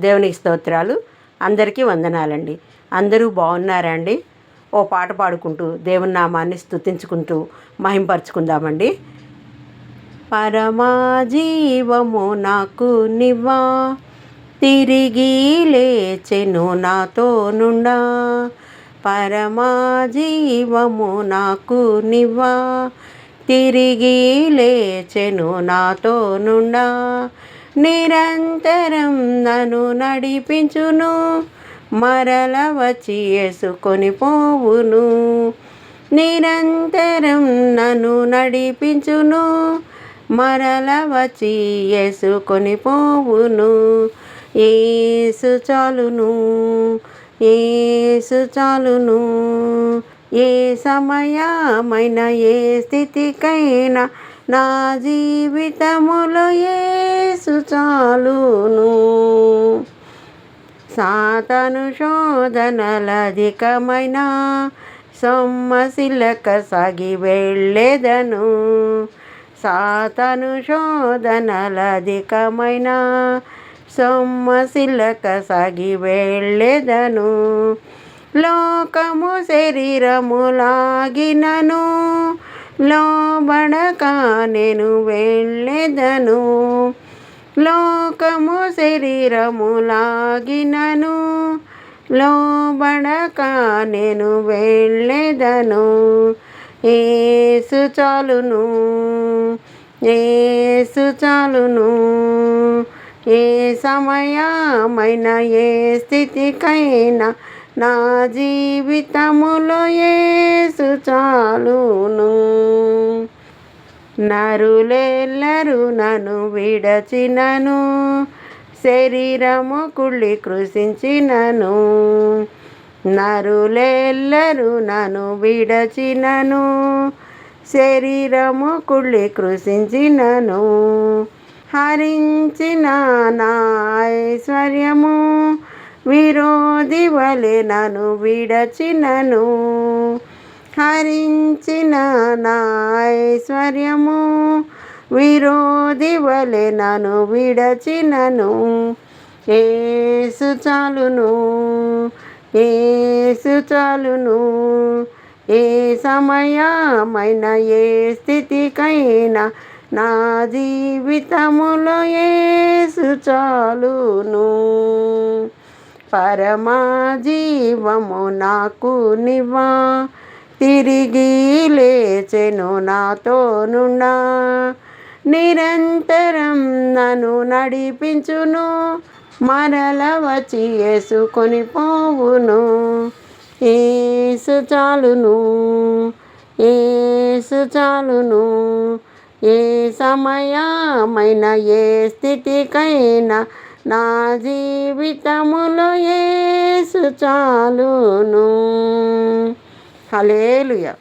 దేవునికి స్తోత్రాలు. అందరికీ వందనాలండి. అందరూ బాగున్నారా అండి ఓ పాట పాడుకుంటూ దేవుని నామాన్ని స్తుతించుకుంటూ మహింపరుచుకుందామండి. పరమా జీవము నాకు నివ్వా తిరిగి లేచెను నాతో నుండా. పరమా జీవము నాకు నివ్వా తిరిగి లేచెను నాతో నుండా. నిరంతరం నన్ను నడిపించును మరల వచ్చి వేసుకొని పోవును. నిరంతరం నన్ను నడిపించును మరల వచ్చి వేసుకొని పోవును. ఏసు చాలును ఏసు చాలును. ఏ సమయమైన ఏ స్థితికైనా నా జీవితములో ఏసు చాలును. సాతను శోధనలధికమైన సొమ్మశిలక సాగి వెళ్ళేదను. సాతను శోధనలధికమైన సొమ్మశిలక సాగి వెళ్ళేదను. లోకము శరీరములాగినను. లోబడక నేను వెళ్ళెదను. లోకము శరీరములాగినను. లోబడక నేను వెళ్ళెదను. ఏసు చాలును ఏసు చాలును. ఏ సమయమైన ఏ స్థితికైనా నా జీవితములో ఏసు చాలును. నరులెల్లరూ నను విడచినను. శరీరము కుళ్ళి కృషించినను నరులెల్లరూ నను విడచినను. శరీరము కుళ్ళి కృషించినను హరించిన నా ఐశ్వర్యము విరోధి వలె నను విడచినను. హరించిన నాయశ్వర్యము విరోధి వలె నన్ను విడచినను. ఏసు చాలును ఏసు చాలును ఏ సమయమైన ఏ స్థితికైనా నా జీవితములో ఏసు చాలును. పరమా జీవము నాకు నివా తిరిగి లేచెను నాతోనున్న. నిరంతరం నన్ను నడిపించును. మరల వచ్చి వేసుకొని పోవును ఏసు చాలును. ఏసు చాలును. ఏ సమయమైన ఏ స్థితికైనా నా జీవితములో ఏసు చాలును. హలేలుయా